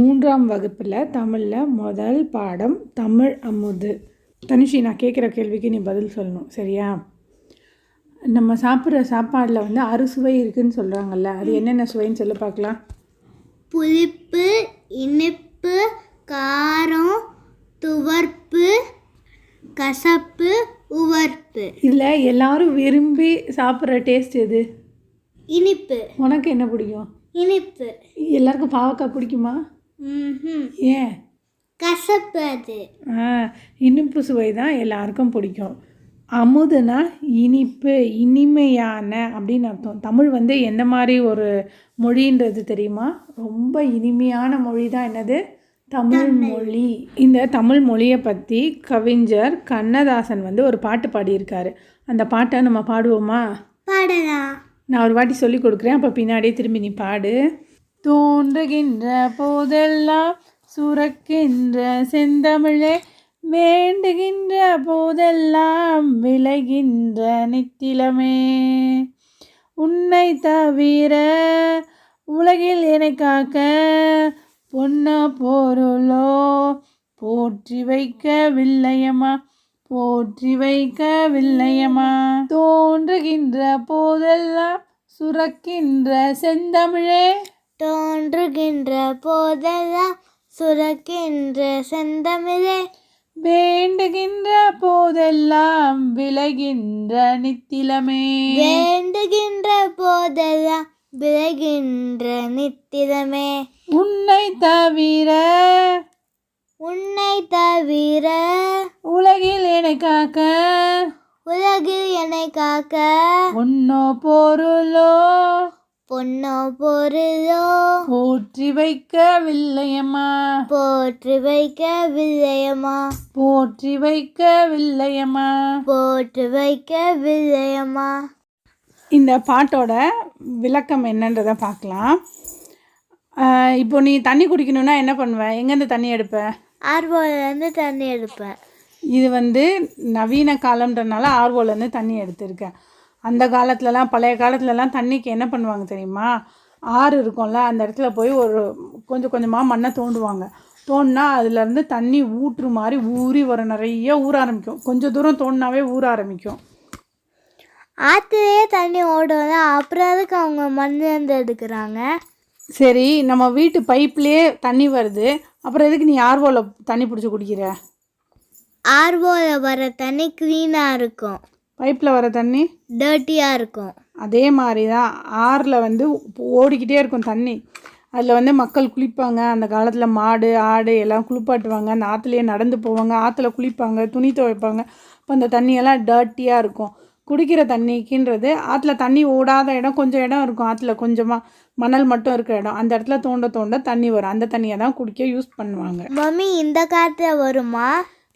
மூன்றாம் வகுப்பில் தமிழில் முதல் பாடம் தமிழ் அமுது. தனுஷி நான் கேட்குற கேள்விக்கு நீ பதில் சொல்லணும் சரியா? நம்ம சாப்பிட்ற சாப்பாடில் வந்து அறுசுவை இருக்குன்னு சொல்கிறாங்கல்ல அது என்னென்ன சுவைன்னு சொல்லி பார்க்கலாம். புளிப்பு இனிப்பு காரம் துவர்ப்பு கசப்பு உவர்ப்பு. இதில் எல்லாரும் விரும்பி சாப்பிட்ற டேஸ்ட் எது? இனிப்பு. உனக்கு என்ன பிடிக்கும்? இனிப்பு. எல்லாருக்கும் பாவக்காய் பிடிக்குமா. ஏன்? கசப்பு அது ஆ இனிப்பு சுவை தான் எல்லாருக்கும் பிடிக்கும். அமுதுனா இனிப்பு இனிமையான அப்படின்னு அர்த்தம். தமிழ் வந்து எந்த மாதிரி ஒரு மொழின்றது தெரியுமா? ரொம்ப இனிமையான மொழி தான் என்னது? தமிழ் மொழி. இந்த தமிழ் மொழியை பற்றி கவிஞர் கண்ணதாசன் வந்து ஒரு பாட்டு பாடியிருக்காரு. அந்த பாட்டை நம்ம பாடுவோமா? பாடலாம். நான் ஒரு வாட்டி சொல்லி கொடுக்குறேன். அப்போ பின்னாடியே திரும்பி நீ பாடு. தோன்றுகின்ற போதெல்லாம் சுரக்கின்ற செந்தமிழே வேண்டுகின்ற போதெல்லாம் விளைகின்ற நித்திலமே. உன்னை தவிர உலகில் என்னை காக்க பொன்ன பொருளோ போற்றி வைக்கவில்லையம்மா போற்றி வைக்கவில்லையம்மா. தோன்றுகின்ற போதெல்லாம் சுரக்கின்ற செந்தமிழே தோன்றுகின்ற போதெல்லாம் சுரக்கின்ற செந்தமிழே. வேண்டுகின்ற போதெல்லாம் விளைகின்ற நித்திலமே. வேண்டுகின்ற போதெல்லாம் விளைகின்ற நித்திலமே. உன்னை தவிர உன்னை தவிர உலகில் என்னை காக்க. உலகில் என்னை காக்க. ஒன்னோ பொருளோ பொன்னோ பொருளோ? போற்றி வைக்கவில்லையம்மா. போற்றி வைக்கவில்லையம்மா. போற்றி வைக்கவில்லையம்மா. போற்றி வைக்கவில்லையம்மா. இந்த பாட்டோட விளக்கம் என்னன்றதை பார்க்கலாம். இப்போ நீ தண்ணி குடிக்கணும்னா என்ன பண்ணுவ? எங்கேருந்து தண்ணி எடுப்ப? ஆர்வோலேருந்து தண்ணி எடுப்பேன் இது வந்து நவீன காலம்ன்றனால ஆர்வோலேருந்து தண்ணி எடுத்திருக்கேன் அந்த காலத்துலலாம் பழைய காலத்துலலாம் தண்ணிக்கு என்ன பண்ணுவாங்க தெரியுமா? ஆறு இருக்கும்ல அந்த இடத்துல போய் ஒரு கொஞ்சம் கொஞ்சமாக மண்ணை தோண்டுவாங்க. தோண்டினா அதுலேருந்து தண்ணி ஊற்று மாதிரி ஊறி வரும். நிறைய ஊற ஆரம்பிக்கும். கொஞ்சம் தூரம் தோண்டினாவே ஊற ஆரம்பிக்கும். ஆற்றுலேயே தண்ணி ஓடும்ல அப்புறம் அதுக்கு அவங்க மண்ணிலேருந்து எடுக்கிறாங்க? சரி நம்ம வீட்டு பைப்லேயே தண்ணி வருது. அப்புறம் எதுக்கு நீ ஆர்வோவில் தண்ணி பிடிச்சி குடிக்கிற? ஆர்வோவில் வர தண்ணி க்ளீனாக இருக்கும். பைப்பில் வர தண்ணி? டர்ட்டியாக இருக்கும். அதே மாதிரி தான் ஆறில் வந்து ஓடிக்கிட்டே இருக்கும் தண்ணி. அதில் வந்து மக்கள் குளிப்பாங்க. அந்த காலத்தில் மாடு ஆடு எல்லாம் குளிப்பாட்டுவாங்க. அந்த ஆற்றுலையே நடந்து போவாங்க. ஆற்றுல குளிப்பாங்க துணி துவைப்பாங்க. அப்போ அந்த தண்ணியெல்லாம் டர்ட்டியாக இருக்கும். குடிக்கிற தண்ணிக்குன்றது ஆற்றுல தண்ணி ஓடாத இடம் கொஞ்சம் இடம் இருக்கும் ஆற்றுல கொஞ்சமாக மணல் மட்டும் இருக்கிற இடம். அந்த இடத்துல தோண்ட தோண்ட தண்ணி வரும். அந்த தண்ணியை தான் குடிக்க யூஸ் பண்ணுவாங்க. மம்மி இந்த காலத்தில் வருமா?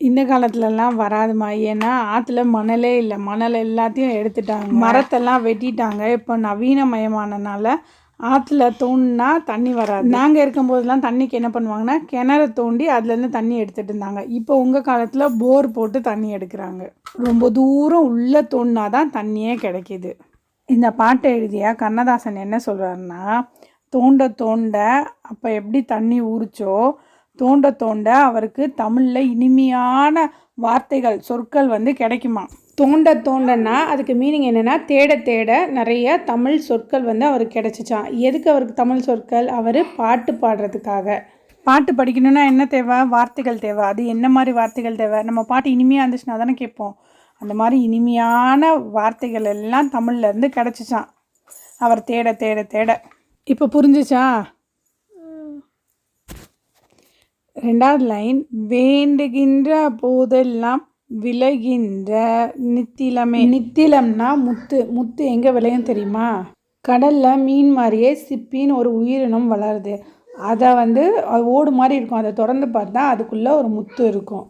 இந்த காலத்துலலாம் வராதுமா. ஏன்னா ஆற்றுல மணலே இல்லை. மணல் எல்லாத்தையும் எடுத்துட்டாங்க. மரத்தெல்லாம் வெட்டிட்டாங்க. இப்போ நவீனமயமானனால ஆற்றுல தோண்டினா தண்ணி வராது. நாங்கள் இருக்கும்போதெல்லாம் தண்ணிக்கு என்ன பண்ணுவாங்கன்னா கிணற தோண்டி அதுலேருந்து தண்ணி எடுத்துகிட்டு இருந்தாங்க. இப்போ உங்கள் காலத்தில் போர் போட்டு தண்ணி எடுக்கிறாங்க. ரொம்ப தூரம் உள்ளே தோண்டினா தான் தண்ணியே கிடைக்கிது. இந்த பாட்டை எழுதிய கண்ணதாசன் என்ன சொல்கிறாருன்னா தோண்ட தோண்ட அப்போ எப்படி தண்ணி ஊறிச்சோ தோண்ட தோண்ட அவருக்கு தமிழில் இனிமையான வார்த்தைகள் சொற்கள் வந்து கிடைக்குமா? தோண்ட தோண்டனா அதுக்கு மீனிங் என்னென்னா தேட தேட நிறைய தமிழ் சொற்கள் வந்து அவருக்கு கிடைச்சிச்சான் எதுக்கு அவருக்கு தமிழ் சொற்கள்? அவர் பாட்டு பாடுறதுக்காக. பாட்டு படிக்கணும்னா என்ன தேவை? வார்த்தைகள் தேவை. அது என்ன மாதிரி வார்த்தைகள் தேவை? நம்ம பாட்டு இனிமையாக இருந்துச்சுன்னா தானே கேட்போம். அந்த மாதிரி இனிமையான வார்த்தைகள் எல்லாம் தமிழ்ல இருந்து கிடச்சிச்சான் அவர் தேட தேட தேட. இப்போ புரிஞ்சுச்சா? ரெண்டாவது லைன் வேண்டுகின்ற போதெல்லாம் விளைகின்ற நித்திலமே. நித்திலம்னா முத்து. முத்து எங்கே விளையும் தெரியுமா? கடலில் மீன் மாதிரியே சிப்பின்னு ஒரு உயிரினம் வளருது. அதை வந்து ஓடு மாதிரி இருக்கும். அதை திறந்து பார்த்தா அதுக்குள்ளே ஒரு முத்து இருக்கும்.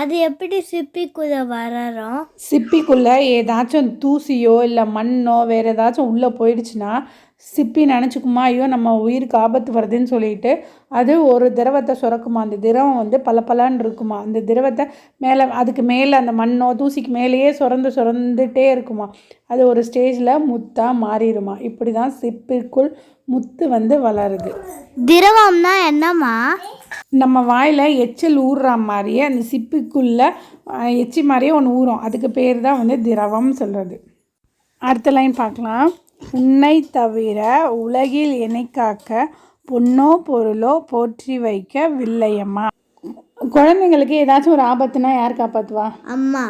அது எப்படி சிப்பிக்குள்ளே வளரும்? சிப்பிக்குள்ளே ஏதாச்சும் தூசியோ இல்லை மண்ணோ வேறு ஏதாச்சும் உள்ளே போயிடுச்சுன்னா சிப்பி நினச்சிக்குமா? ஐயோ நம்ம உயிருக்கு ஆபத்து வருதுன்னு சொல்லிட்டு அது ஒரு திரவத்தை சுரக்குமா? அந்த திரவம் வந்து பளபளன்னு இருக்குமா? அந்த திரவத்தை மேலே அதுக்கு மேலே அந்த மண்ணோ தூசிக்கு மேலேயே சுரந்து சுரந்துட்டே இருக்குமா? அது ஒரு ஸ்டேஜில் முத்தாக மாறிடுமா இப்படி தான் சிப்பிக்குள் முத்து வந்து வளருது. திரவம்னா என்னம்மா? நம்ம வாயில் எச்சில் ஊறுற மாதிரியே அந்த சிப்பிக்குள்ளே எச்சி மாதிரியே ஒன்று ஊறும். அதுக்கு பேர் தான் வந்து திரவம் சொல்கிறது அடுத்த லைன் பார்க்கலாம். உன்னை தவிர உலகில் காக்க பொன்னோ பொருளோ போற்றி வைக்க வில்லையம்மா குழந்தைங்களுக்கு ஏதாச்சும் ஒரு ஆபத்துனா யார் காப்பாற்றுவா அம்மா.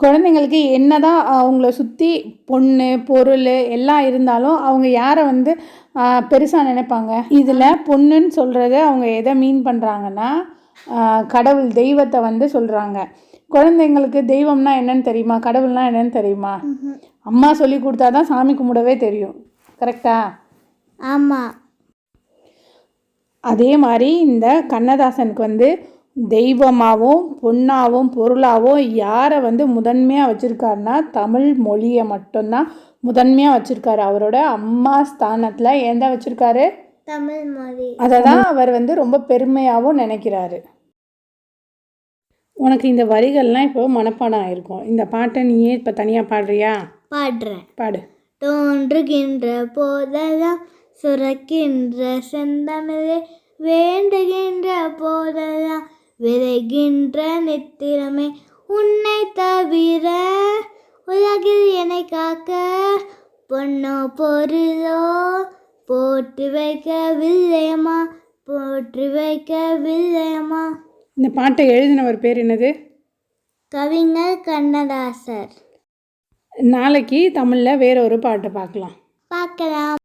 குழந்தைங்களுக்கு என்னதான் அவங்கள சுற்றி பொண்ணு பொருள் எல்லாம் இருந்தாலும் அவங்க யாரை வந்து பெருசாக நினைப்பாங்க? இதில் பொண்ணுன்னு சொல்கிறது அவங்க எதை மீன் பண்ணுறாங்கன்னா கடவுள் தெய்வத்தை வந்து சொல்கிறாங்க குழந்தைங்களுக்கு தெய்வம்னா என்னன்னு தெரியுமா? கடவுள்னா என்னன்னு தெரியுமா? அம்மா சொல்லி கொடுத்தா தான் சாமி கும்பிடவே தெரியும். கரெக்டா ஆமாம் அதே மாதிரி இந்த கண்ணதாசனுக்கு வந்து தெய்வமாகவும் பொண்ணாகவும் பொருளாகவும் யாரை வந்து முதன்மையாக வச்சுருக்காருன்னா தமிழ் மொழியை மட்டும்தான் முதன்மையாக வச்சுருக்காரு. அவரோட அம்மா ஸ்தானத்தில் எந்த வச்சுருக்காரு? தமிழ் மொழி. அதை தான் அவர் வந்து ரொம்ப பெருமையாகவும் நினைக்கிறாரு. உனக்கு இந்த வரிகள்லாம் இப்போ மனப்பாடம் ஆயிருக்கும். இந்த பாட்டை நீயே இப்போ தனியாக பாடுறியா? பாடுறேன். பாடு. தோன்றுகின்ற போதெல்லாம் சுரக்கின்ற செந்தமிழே வேண்டுகின்ற போதெல்லாம் விரைகின்ற நித்திரமே. உன்னை தவிர உலகில் என்னை காக்க பொன்னோ பொருளோ? போட்டு வைக்கவில்லையம்மா போட்டு வைக்கவில்லையம்மா. இந்த பாட்டை எழுதினவர் பேர் என்னது? கவிஞர் கண்ணதாசர். நாளைக்கு தமிழில் வேற ஒரு பாட்டை பார்க்கலாம். பார்க்கலாம்.